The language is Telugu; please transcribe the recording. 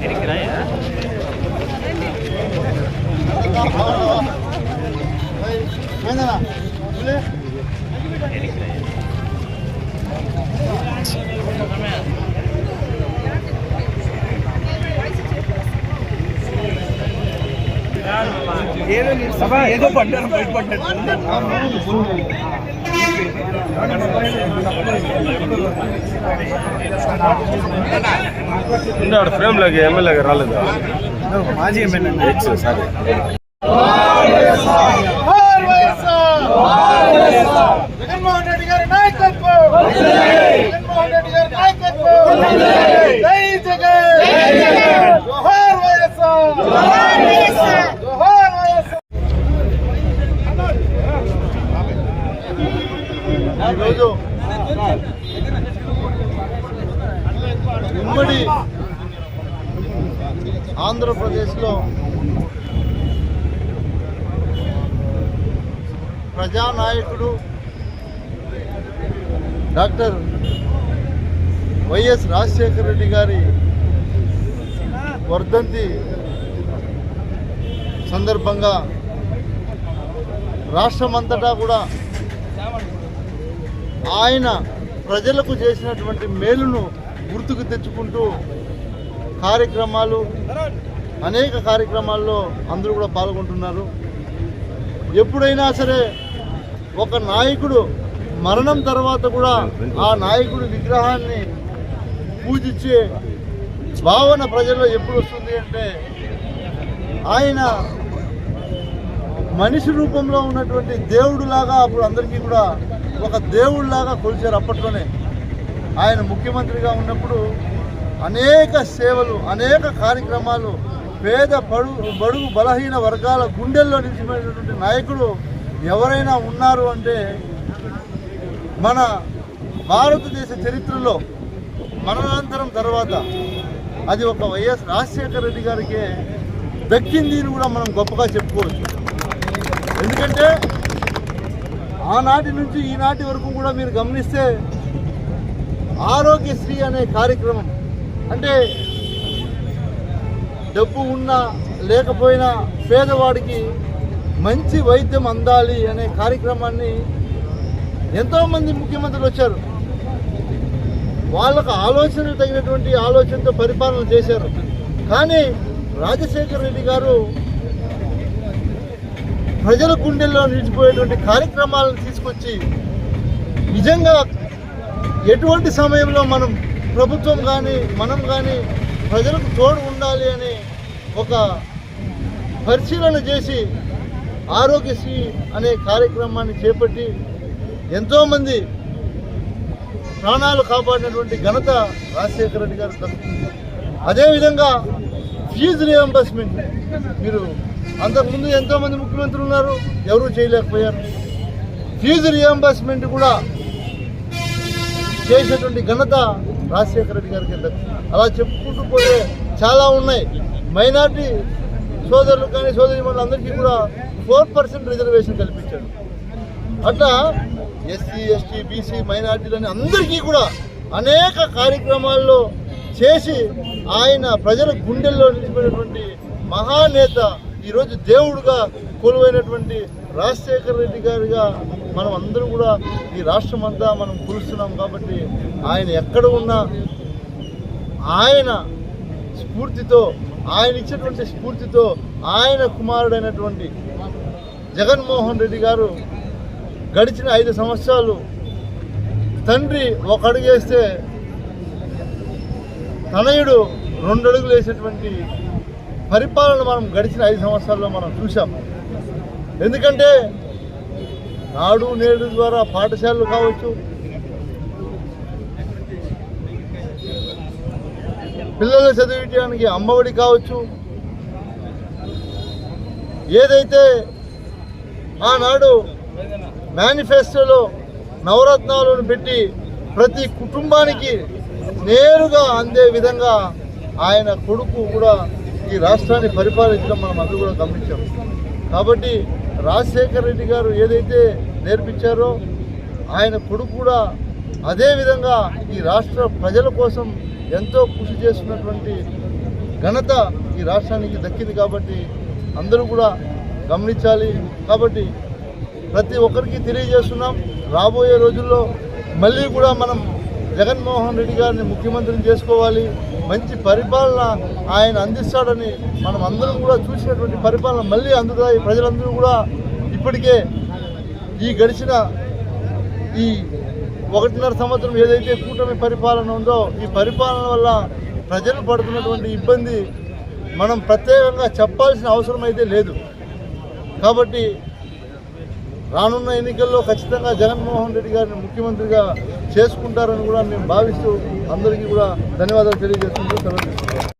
Kira-kira ya. ఏదో పడ్డాను బయట పడ్డాను ఉన్నాడు ఫ్రేమ్ లోకి ఎమ్మెల్యేగా రాలేదు మాజీ ఎమ్మెల్యే ఎక్స్ సరే జోహార్ వైఎస్ఆర్ జగన్మోహన్ రెడ్డి గారి నాయకత్వం జగన్మోహన్ రెడ్డి గారి నాయకత్వం ఈరోజు ఉమ్మడి ఆంధ్రప్రదేశ్లో ప్రజానాయకుడు డాక్టర్ వైఎస్ రాజశేఖర రెడ్డి గారి వర్ధంతి సందర్భంగా రాష్ట్రమంతటా కూడా ఆయన ప్రజలకు చేసినటువంటి మేలును గుర్తుకు తెచ్చుకుంటూ కార్యక్రమాలు అనేక కార్యక్రమాల్లో అందరూ కూడా పాల్గొంటున్నారు. ఎప్పుడైనా సరే ఒక నాయకుడు మరణం తర్వాత కూడా ఆ నాయకుడి విగ్రహాన్ని పూజించే భావన ప్రజల్లో ఎప్పుడు వస్తుంది అంటే ఆయన మనిషి రూపంలో ఉన్నటువంటి దేవుడు లాగా అప్పుడు అందరికీ కూడా ఒక దేవుళ్ళాగా కొలిచారు అప్పట్లోనే. ఆయన ముఖ్యమంత్రిగా ఉన్నప్పుడు అనేక సేవలు అనేక కార్యక్రమాలు పేద పడు బడుగు బలహీన వర్గాల గుండెల్లో నిలిచిపోయినటువంటి నాయకుడు ఎవరైనా ఉన్నారు అంటే మన భారతదేశ చరిత్రలో మరణాంతరం తర్వాత అది ఒక వైఎస్ రాజశేఖర రెడ్డి గారికి దక్కింది అని కూడా మనం గొప్పగా చెప్పుకోవచ్చు. ఎందుకంటే ఆనాటి నుంచి ఈనాటి వరకు కూడా మీరు గమనిస్తే ఆరోగ్యశ్రీ అనే కార్యక్రమం అంటే డబ్బు ఉన్నా లేకపోయినా పేదవాడికి మంచి వైద్యం అందాలి అనే కార్యక్రమాన్ని ఎంతోమంది ముఖ్యమంత్రులు వచ్చారు. వాళ్ళకు ఆలోచన తగినటువంటి ఆలోచనతో పరిపాలన చేశారు. కానీ రాజశేఖర రెడ్డి గారు ప్రజల గుండెల్లో నిలిచిపోయేటువంటి కార్యక్రమాలను తీసుకొచ్చి నిజంగా ఎటువంటి సమయంలో మనం ప్రభుత్వం కానీ మనం కానీ ప్రజలకు తోడు ఉండాలి అని ఒక పరిశీలన చేసి ఆరోగ్యశ్రీ అనే కార్యక్రమాన్ని చేపట్టి ఎంతోమంది ప్రాణాలు కాపాడినటువంటి ఘనత రాజశేఖర రెడ్డి గారు. దక్కుతుంది అదేవిధంగా ఫీజు రియంబర్స్మెంట్ మీరు అంతకుముందు ఎంతోమంది ముఖ్యమంత్రులు ఉన్నారు ఎవరూ చేయలేకపోయారు. ఫీజు రియంబర్స్మెంట్ కూడా చేసినటువంటి ఘనత రాజశేఖర రెడ్డి గారికి అలా చెప్పుకుంటూ పోతే చాలా ఉన్నాయి. మైనార్టీ సోదరులు కానీ సోదరి అందరికీ కూడా ఫోర్ పర్సెంట్ రిజర్వేషన్ కల్పించాడు అట్లా ఎస్సీ ఎస్టీ బీసీ మైనార్టీలని అందరికీ కూడా అనేక కార్యక్రమాల్లో చేసి ఆయన ప్రజల గుండెల్లో నిలిచిపోయినటువంటి మహానేత ఈరోజు దేవుడుగా కొలువైనటువంటి రాజశేఖర రెడ్డి గారిగా మనం అందరం కూడా ఈ రాష్ట్రం అంతా మనం కురుస్తున్నాం కాబట్టి ఆయన ఎక్కడ ఉన్నా ఆయన స్ఫూర్తితో ఆయన ఇచ్చినటువంటి స్ఫూర్తితో ఆయన కుమారుడైనటువంటి జగన్మోహన్ రెడ్డి గారు గడిచిన ఐదు సంవత్సరాలు తండ్రి ఒక అడుగు వేస్తే తనయుడు రెండు అడుగులు వేసేటువంటి పరిపాలన మనం గడిచిన ఐదు సంవత్సరాల్లో మనం చూసాం ఎందుకంటే నాడు నేడు ద్వారా పాఠశాలలు కావచ్చు పిల్లలు చదివించడానికి అమ్మఒడి కావచ్చు ఏదైతే ఆనాడు మేనిఫెస్టోలో నవరత్నాలను పెట్టి ప్రతి కుటుంబానికి నేరుగా అందే విధంగా ఆయన కొడుకు కూడా ఈ రాష్ట్రాన్ని పరిపాలించడం మనం అందరూ కూడా గమనించాం. కాబట్టి రాజశేఖర రెడ్డి గారు ఏదైతే నేర్పించారో ఆయన కొడుకు కూడా అదేవిధంగా ఈ రాష్ట్ర ప్రజల కోసం ఎంతో కృషి చేస్తున్నటువంటి ఘనత ఈ రాష్ట్రానికి దక్కింది కాబట్టి అందరూ కూడా గమనించాలి. కాబట్టి ప్రతి ఒక్కరికి తెలియజేస్తున్నాం. రాబోయే రోజుల్లో మళ్ళీ కూడా మనం జగన్మోహన్ రెడ్డి గారిని ముఖ్యమంత్రిని చేసుకోవాలి. మంచి పరిపాలన ఆయన అందిస్తాడని మనం అందరం కూడా చూసినటువంటి పరిపాలన మళ్ళీ అందుతాయి. ప్రజలందరూ కూడా ఇప్పటికే ఈ గడిచిన ఈ ఒకటిన్నర సంవత్సరం ఏదైతే కూటమి పరిపాలన ఉందో ఈ పరిపాలన వల్ల ప్రజలు పడుతున్నటువంటి ఇబ్బంది మనం ప్రత్యేకంగా చెప్పాల్సిన అవసరం అయితే లేదు. కాబట్టి రానున్న ఎన్నికల్లో ఖచ్చితంగా జగన్మోహన్ రెడ్డి గారిని ముఖ్యమంత్రిగా చేసుకుంటారని కూడా మేము భావిస్తూ అందరికీ కూడా ధన్యవాదాలు తెలియజేస్తుంటూ సెలవు